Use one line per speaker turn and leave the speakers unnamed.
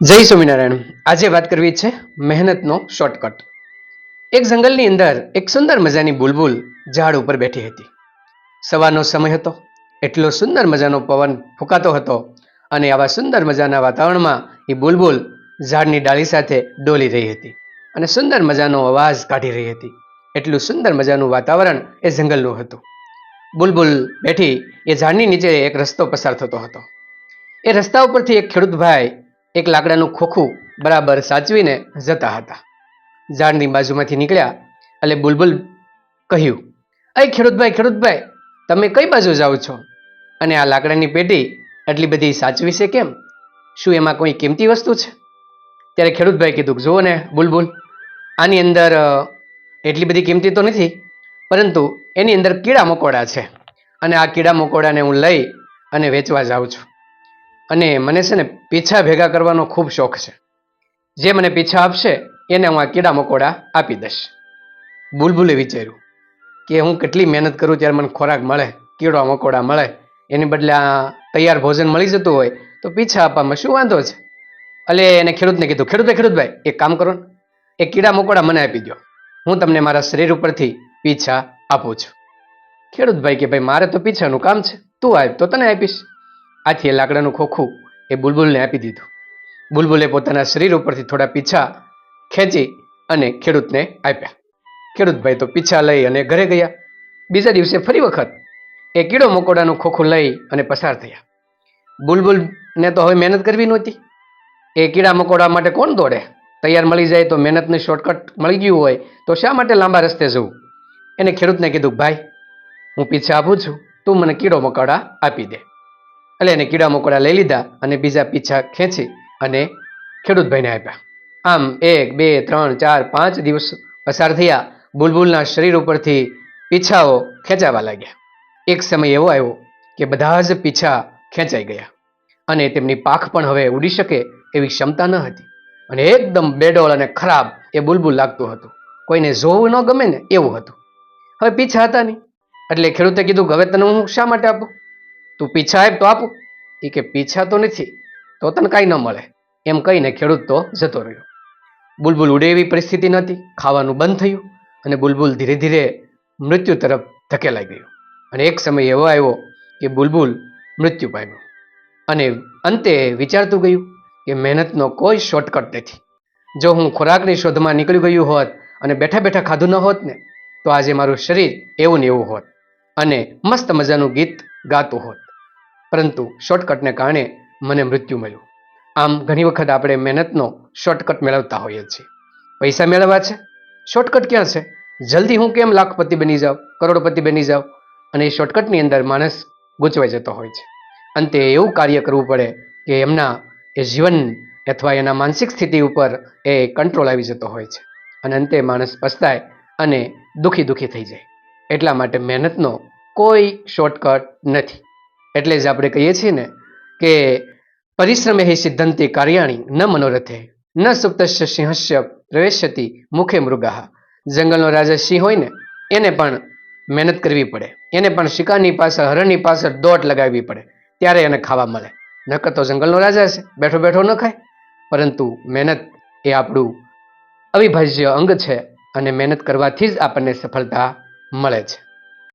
જય સ્વામિનારાયણ. આજે વાત કરવી છે મહેનતનો શોર્ટકટ એક જંગલની અંદર એક સુંદર મજાની બુલબુલ ઝાડ ઉપર બેઠી હતી. સવારનો સમય હતો, એટલો સુંદર મજાનો પવન ફૂંકાતો હતો અને આવા સુંદર મજાના વાતાવરણમાં એ બુલબુલ ઝાડની ડાળી સાથે ડોલી રહી હતી અને સુંદર મજાનો અવાજ કાઢી રહી હતી. એટલું સુંદર મજાનું વાતાવરણ એ જંગલનું હતું. બુલબુલ બેઠી એ ઝાડની નીચે એક રસ્તો પસાર થતો હતો. એ રસ્તા ઉપરથી એક ખેડૂત ભાઈ એક લાકડાનું ખોખું બરાબર સાચવીને જતા હતા. ઝાડની બાજુમાંથી નીકળ્યા એટલે બુલબુલ કહ્યું, અય ખેડૂતભાઈ ખેડૂતભાઈ, તમે કઈ બાજુ જાઓ છો? અને આ લાકડાની પેટી આટલી બધી સાચવી છે કેમ? શું એમાં કોઈ કિંમતી વસ્તુ છે? ત્યારે ખેડૂતભાઈ કીધું, જુઓ ને, બુલબુલ, આની અંદર એટલી બધી કિંમતી તો નથી, પરંતુ એની અંદર કીડા મકોડા છે. અને આ કીડા મકોડાને હું લઈ અને વેચવા જાઉં છું. અને મને છે ને પીછા ભેગા કરવાનો ખૂબ શોખ છે. જે મને પીછા આપશે, એને હું આ કીડા મકોડા આપી દઈશ. બુલબુલે વિચાર્યું કે હું કેટલી મહેનત કરું ત્યારે મને ખોરાક મળે, કીડા મકોડા મળે, એની બદલે આ તૈયાર ભોજન મળી જતું હોય તો પીછા આપવામાં શું વાંધો છે? એટલે એને ખેડૂતને કીધું, ખેડૂતે, ખેડૂતભાઈ, એક કામ કરો ને, એ કીડા મકોડા મને આપી દો હું તમને મારા શરીર ઉપરથી પીછા આપું છું. ખેડૂતભાઈ કે, ભાઈ, મારે તો પીછાનું કામ છે. તું આપ તો તને આપીશ. આથી લાકડાનું ખોખું એ બુલબુલને આપી દીધું. બુલબુલે પોતાના શરીર ઉપરથી થોડા પીછા ખેંચી અને ખેડૂતને આપ્યા. ખેડૂતભાઈ તો પીછા લઈ અને ઘરે ગયા. બીજા દિવસે ફરી વખત એ કીડો મકોડાનું ખોખું લઈ અને પસાર થયા. બુલબુલને તો હવે મહેનત કરવી નહોતી. એ કીડા મકોડા માટે કોણ દોડે? તૈયાર મળી જાય તો મહેનતની શોર્ટકટ મળી ગયું હોય તો શા માટે લાંબા રસ્તે જવું? એને ખેડૂતને કીધું, ભાઈ, હું પીછા આપું છું. તું મને કીડો મકોડા આપી દે. એટલે એને કીડા મકોડા લઈ લીધા અને બીજા પીછા ખેંચી અને ખેડૂતભાઈને આપ્યા. આમ એક, બે, ત્રણ, ચાર, પાંચ દિવસ પસાર થયા, બુલબુલના શરીર ઉપરથી પીછાઓ ખેંચાવા લાગ્યા. એક સમય એવો આવ્યો કે બધા જ પીછા ખેંચાઈ ગયા અને તેમની પાખ પણ હવે ઉડી શકે એવી ક્ષમતા ન હતી અને એકદમ બેડોલ અને ખરાબ એ બુલબુલ લાગતું હતું. કોઈને જોવું ન ગમે ને એવું હતું. હવે પીછા હતા નહીં. એટલે ખેડૂતે કીધું હવે તને હું શા માટે આપું? તું પીછા આપ તો આપું. એ કે પીછા તો નથી, તો તને કાંઈ ન મળે. એમ કહીને ખેડૂત તો જતો રહ્યો. બુલબુલ ઉડે એવી પરિસ્થિતિ નહોતી, ખાવાનું બંધ થયું અને બુલબુલ ધીરે ધીરે મૃત્યુ તરફ ધકેલાઈ ગયો. અને એક સમય એવો આવ્યો કે બુલબુલ મૃત્યુ પામ્યો. અને અંતે વિચારતું ગયું કે મહેનતનો કોઈ શોર્ટકટ નથી. જો હું ખોરાકની શોધમાં નીકળી ગયું હોત અને બેઠા બેઠા ખાધું ન હોત ને, તો આજે મારું શરીર એવું ને એવું હોત અને મસ્ત મજાનું ગીત ગાતું હોત. પરંતુ શોર્ટકટને કારણે મને મૃત્યુ મળ્યું. આમ ઘણી વખત આપણે મહેનતનો શોર્ટકટ મેળવતા હોઈએ છીએ. પૈસા મેળવવા છે? શોર્ટકટ ક્યાં છે? જલ્દી હું કેમ લાખપતિ બની જાઉં, કરોડપતિ બની જાઉં? અને એ શોર્ટકટની અંદર માણસ ગૂંચવાઈ જતો હોય છે. અંતે એવું કાર્ય કરવું પડે કે એમના એ જીવન અથવા એના માનસિક સ્થિતિ ઉપર એ કંટ્રોલ આવી જતો હોય છે. અને અંતે માણસ પસ્તાય અને દુઃખી દુઃખી થઈ જાય. એટલા માટે મહેનતનો કોઈ શોર્ટકટ નથી. એટલે જ આપણે કહીએ છીએ ને કે પરિશ્રમે હિ સિદ્ધાંતિ કાર્યાણી, ન મનોરથે, ન સુપ્તસ્ય સિંહસ્ય પ્રવેશતી મુખે મૃગાહ. જંગલનો રાજા સિંહ હોય ને, એને પણ મહેનત કરવી પડે. એને પણ શિકારની પાછળ, હરણની પાછળ દોટ લગાવવી પડે. ત્યારે એને ખાવા મળે. નકર તો જંગલનો રાજા છે બેઠો બેઠો ન ખાય. પરંતુ મહેનત એ આપણું અવિભાજ્ય અંગ છે અને મહેનત કરવાથી જ આપણને સફળતા મળે છે.